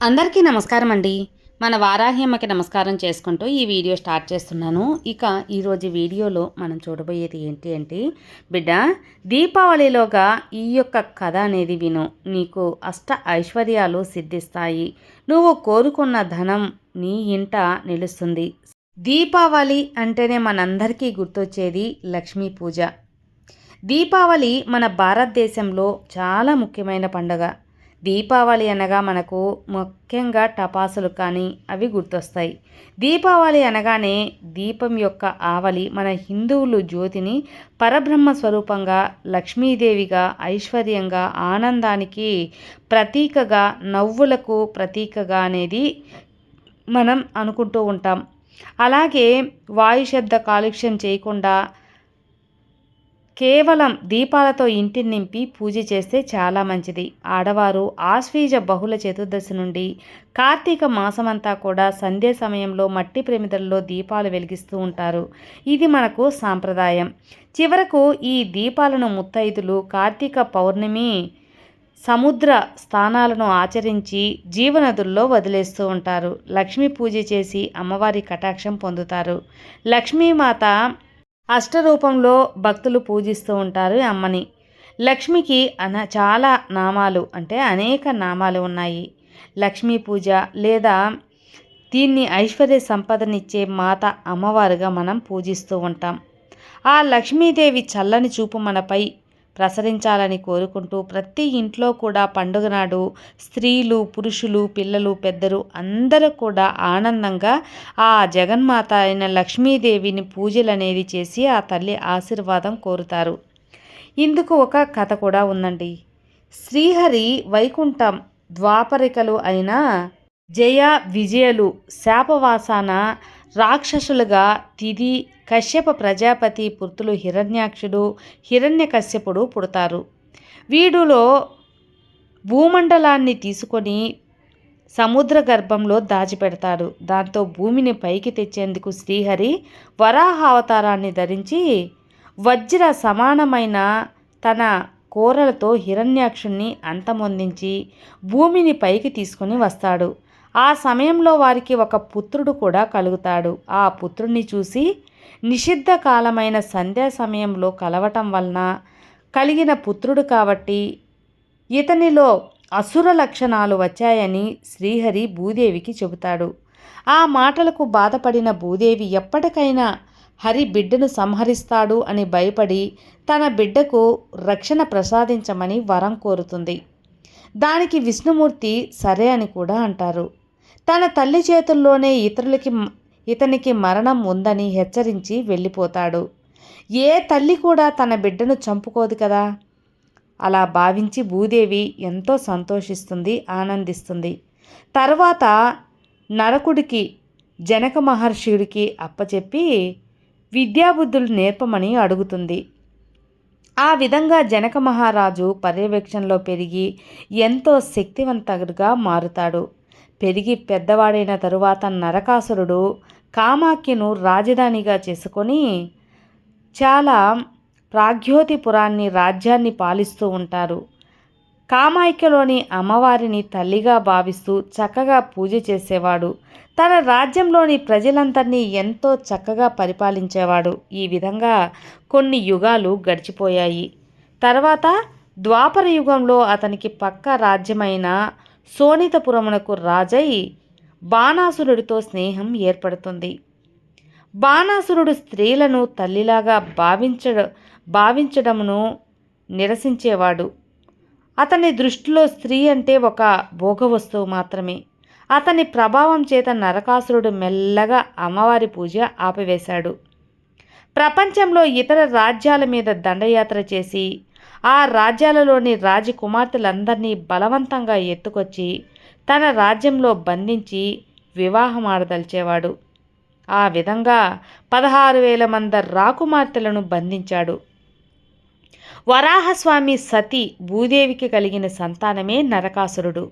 అందరికీ నమస్కారం అండి మన వారాహ్యమ్మకి నమస్కారం చేసుకుంటూ ఈ వీడియో స్టార్ట్ చేస్తున్నాను. ఇక ఈరోజు వీడియోలో మనం చూడబోయేది ఏంటి అంటే బిడ్డ దీపావళిలోగా ఈ యొక్క కథ అనేది విను. నీకు అష్ట ఐశ్వర్యాలు సిద్ధిస్తాయి. నువ్వు కోరుకున్న ధనం నీ ఇంట నిలుస్తుంది. దీపావళి అంటేనే మనందరికీ గుర్తొచ్చేది లక్ష్మీ పూజ. దీపావళి మన భారతదేశంలో చాలా ముఖ్యమైన పండుగ. దీపావళి అనగా మనకు ముఖ్యంగా టపాసులు కానీ అవి గుర్తొస్తాయి. దీపావళి అనగానే దీపం యొక్క ఆవలి మన హిందువులు జ్యోతిని పరబ్రహ్మ స్వరూపంగా లక్ష్మీదేవిగా ఐశ్వర్యంగా ఆనందానికి ప్రతీకగా నవ్వులకు ప్రతీకగా అనేది మనం అనుకుంటూ ఉంటాం. అలాగే వాయుశబ్ద కాలుష్యం చేయకుండా కేవలం దీపాలతో ఇంటిని నింపి పూజ చేస్తే చాలా మంచిది. ఆడవారు ఆశ్వీజ బహుళ చతుర్దశి నుండి కార్తీక మాసమంతా కూడా సంధ్య సమయంలో మట్టి ప్రమిదల్లో దీపాలు వెలిగిస్తూ ఉంటారు. ఇది మనకు సాంప్రదాయం. చివరకు ఈ దీపాలను ముత్తైదులు కార్తీక పౌర్ణమి సముద్ర స్థానాలను ఆచరించి జీవనదుల్లో వదిలేస్తూ ఉంటారు. లక్ష్మీ పూజ చేసి అమ్మవారి కటాక్షం పొందుతారు. లక్ష్మీమాత అష్టరూపంలో భక్తులు పూజిస్తూ ఉంటారు అమ్మని. లక్ష్మికి అన చాలా నామాలు అంటే అనేక నామాలు ఉన్నాయి. లక్ష్మీ పూజ లేదా దీన్ని ఐశ్వర్య సంపదనిచ్చే మాత అమ్మవారుగా మనం పూజిస్తూ ఉంటాం. ఆ లక్ష్మీదేవి చల్లని చూపు మనపై ప్రసరించాలని కోరుకుంటూ ప్రతి ఇంట్లో కూడా పండుగ నాడు స్త్రీలు పురుషులు పిల్లలు పెద్దలు అందరూ కూడా ఆనందంగా ఆ జగన్మాత అయిన లక్ష్మీదేవిని పూజలు అనేది చేసి ఆ తల్లి ఆశీర్వాదం కోరుతారు. ఇందుకు ఒక కథ కూడా ఉందండి. శ్రీహరి వైకుంఠం ద్వాపరికలు అయిన జయ విజయలు శాపవాసాన రాక్షసులుగా తిది కశ్యప ప్రజాపతి పుత్రులు హిరణ్యాక్షుడు హిరణ్యకశ్యపుడు పుడతారు. వీడులో భూమండలాన్ని తీసుకొని సముద్ర గర్భంలో దాచిపెడతాడు. దాంతో భూమిని పైకి తెచ్చేందుకు శ్రీహరి వరాహ అవతారాన్ని ధరించి వజ్ర సమానమైన తన కోరలతో హిరణ్యాక్షుణ్ణి అంతమొందించి భూమిని పైకి తీసుకొని వస్తాడు. ఆ సమయంలో వారికి ఒక పుత్రుడు కూడా కలుగుతాడు. ఆ పుత్రుణ్ణి చూసి నిషిద్ధ కాలమైన సంధ్యా సమయంలో కలవటం వలన కలిగిన పుత్రుడు కాబట్టి ఇతనిలో అసుర లక్షణాలు వచ్చాయని శ్రీహరి భూదేవికి చెబుతాడు. ఆ మాటలకు బాధపడిన భూదేవి ఎప్పటికైనా హరి బిడ్డను సంహరిస్తాడు అని భయపడి తన బిడ్డకు రక్షణ ప్రసాదించమని వరం కోరుతుంది. దానికి విష్ణుమూర్తి సరే అని కూడా అంటారు. తన తల్లి చేతుల్లోనే ఇతరులకి ఇతనికి మరణం ఉందని హెచ్చరించి వెళ్ళిపోతాడు. ఏ తల్లి కూడా తన బిడ్డను చంపుకోదు కదా? అలా భావించి భూదేవి ఎంతో సంతోషిస్తుంది ఆనందిస్తుంది. తర్వాత నరకుడికి జనక మహర్షియుడికి అప్పచెప్పి విద్యాబుద్ధులు నేర్పమని అడుగుతుంది. ఆ విధంగా జనక మహారాజు పర్యవేక్షణలో పెరిగి ఎంతో శక్తివంతగా మారుతాడు. పెరిగి పెద్దవాడైన తరువాత నరకాసురుడు కామాఖ్యను రాజధానిగా చేసుకొని చాలా ప్రాగ్యోతిపురాన్ని రాజ్యాన్ని పాలిస్తూ ఉంటారు. కామాఖ్యలోని అమ్మవారిని తల్లిగా భావిస్తూ చక్కగా పూజ చేసేవాడు. తన రాజ్యంలోని ప్రజలందరినీ ఎంతో చక్కగా పరిపాలించేవాడు. ఈ విధంగా కొన్ని యుగాలు గడిచిపోయాయి. తర్వాత ద్వాపర యుగంలో అతనికి పక్క రాజ్యమైన సోనితపురమునకు రాజై బాణాసురుడితో స్నేహం ఏర్పడుతుంది. బాణాసురుడు స్త్రీలను తల్లిలాగా భావించ భావించడమును నిరసించేవాడు. అతని దృష్టిలో స్త్రీ అంటే ఒక భోగ వస్తువు మాత్రమే. అతని ప్రభావం చేత నరకాసురుడు మెల్లగా అమ్మవారి పూజ ఆపివేశాడు. ప్రపంచంలో ఇతర రాజ్యాల మీద దండయాత్ర చేసి ఆ రాజ్యాలలోని రాజకుమార్తెలందరినీ బలవంతంగా ఎత్తుకొచ్చి తన రాజ్యంలో బంధించి వివాహం ఆడదలిచేవాడు ఆ విధంగా పదహారు వేల మంది రాకుమార్తెలను బంధించాడు. వరాహస్వామి సతి భూదేవికి కలిగిన సంతానమే నరకాసురుడు.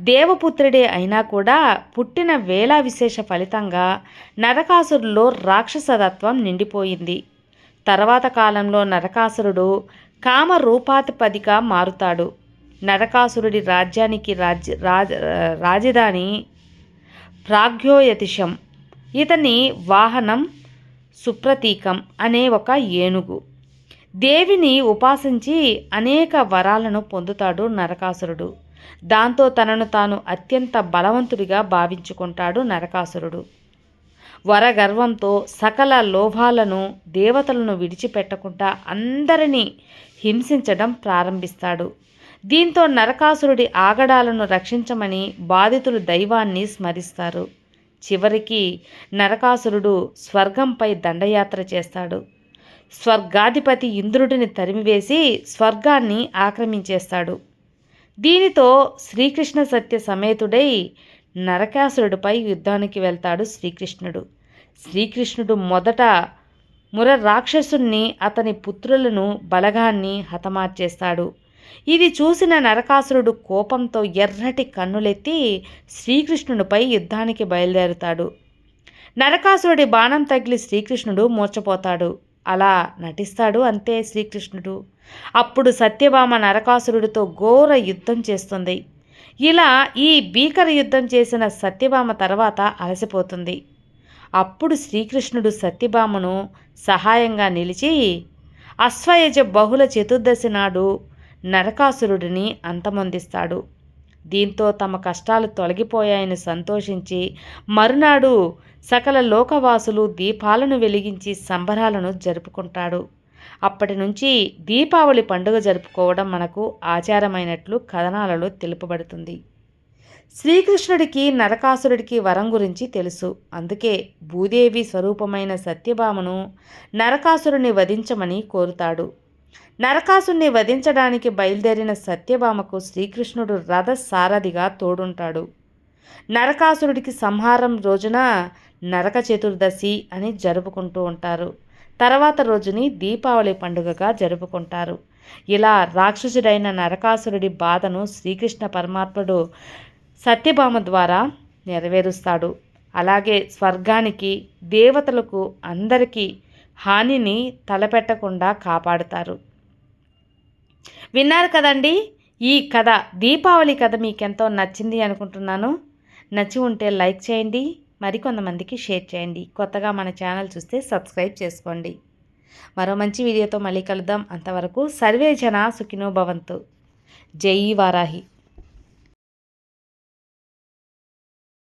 దేవపుత్రుడే అయినా కూడా పుట్టిన వేళ విశేష ఫలితంగా నరకాసురులో రాక్షసతత్వం నిండిపోయింది. తర్వాత కాలంలో నరకాసురుడు కామ రూపాధిపతిగా మారుతాడు. నరకాసురుడి రాజ్యానికి రాజ్య రాజ రాజధాని ప్రాగ్యోయతిషం ఇతని వాహనం సుప్రతీకం అనే ఒక ఏనుగు. దేవిని ఉపాసించి అనేక వరాలను పొందుతాడు నరకాసురుడు. దాంతో తనను తాను అత్యంత బలవంతుడిగా భావించుకుంటాడు నరకాసురుడు. వరగర్వంతో సకల లోభాలను దేవతలను విడిచిపెట్టకుండా అందరినీ హింసించడం ప్రారంభిస్తాడు. దీంతో నరకాసురుడి ఆగడాలను రక్షించమని బాధితులు దైవాన్ని స్మరిస్తారు. చివరికి నరకాసురుడు స్వర్గంపై దండయాత్ర చేస్తాడు. స్వర్గాధిపతి ఇంద్రుడిని తరిమివేసి స్వర్గాన్ని ఆక్రమించేస్తాడు. దీనితో శ్రీకృష్ణ సత్య సమేతుడై నరకాసురుడిపై యుద్ధానికి వెళ్తాడు శ్రీకృష్ణుడు. శ్రీకృష్ణుడు మొదట ముర రాక్షసుణ్ణి అతని పుత్రులను బలగాన్ని హతమార్చేస్తాడు. ఇది చూసిన నరకాసురుడు కోపంతో ఎర్రటి కన్నులెత్తి శ్రీకృష్ణుడిపై యుద్ధానికి బయలుదేరుతాడు. నరకాసురుడి బాణం తగిలి శ్రీకృష్ణుడు మూర్చపోతాడు. అలా నటిస్తాడు అంతే శ్రీకృష్ణుడు. అప్పుడు సత్యభామ నరకాసురుడితో ఘోర యుద్ధం చేస్తుంది. ఇలా ఈ భీకర యుద్ధం చేసిన సత్యభామ తర్వాత అలసిపోతుంది. అప్పుడు శ్రీకృష్ణుడు సత్యభామను సహాయంగా నిలిచి అశ్వయజ బహుళ చతుర్దశి నాడు నరకాసురుడిని అంతమొందిస్తాడు. దీంతో తమ కష్టాలు తొలగిపోయాయని సంతోషించి మరునాడు సకల లోకవాసులు దీపాలను వెలిగించి సంబరాలను జరుపుకుంటాడు. అప్పటి నుంచి దీపావళి పండుగ జరుపుకోవడం మనకు ఆచారమైనట్లు కథనాలలో తెలుపబడుతుంది. శ్రీకృష్ణుడికి నరకాసురుడికి వరం గురించి తెలుసు. అందుకే భూదేవి స్వరూపమైన సత్యభామను నరకాసురుని వధించమని కోరుతాడు. నరకాసుని వధించడానికి బయలుదేరిన సత్యభామకు శ్రీకృష్ణుడు రథ సారథిగా తోడుంటాడు. నరకాసురుడికి సంహారం రోజున నరక చతుర్దశి అని జరుపుకుంటూ ఉంటారు. తర్వాత రోజుని దీపావళి పండుగగా జరుపుకుంటారు. ఇలా రాక్షసుడైన నరకాసురుడి బాధను శ్రీకృష్ణ పరమాత్ముడు సత్యభామ ద్వారా నెరవేరుస్తాడు. అలాగే స్వర్గానికి దేవతలకు అందరికీ హానిని తలపెట్టకుండా కాపాడుతారు. విన్నారు కదండి? ఈ కథ దీపావళి కథ మీకెంతో నచ్చింది అనుకుంటున్నాను. నచ్చి ఉంటే లైక్ చేయండి. మరికొంతమందికి షేర్ చేయండి. కొత్తగా మన ఛానల్ చూస్తే సబ్స్క్రైబ్ చేసుకోండి. మరో మంచి వీడియోతో మళ్ళీ కలుద్దాం. అంతవరకు సర్వే జన సుఖినో భవంతు. జై వారాహి.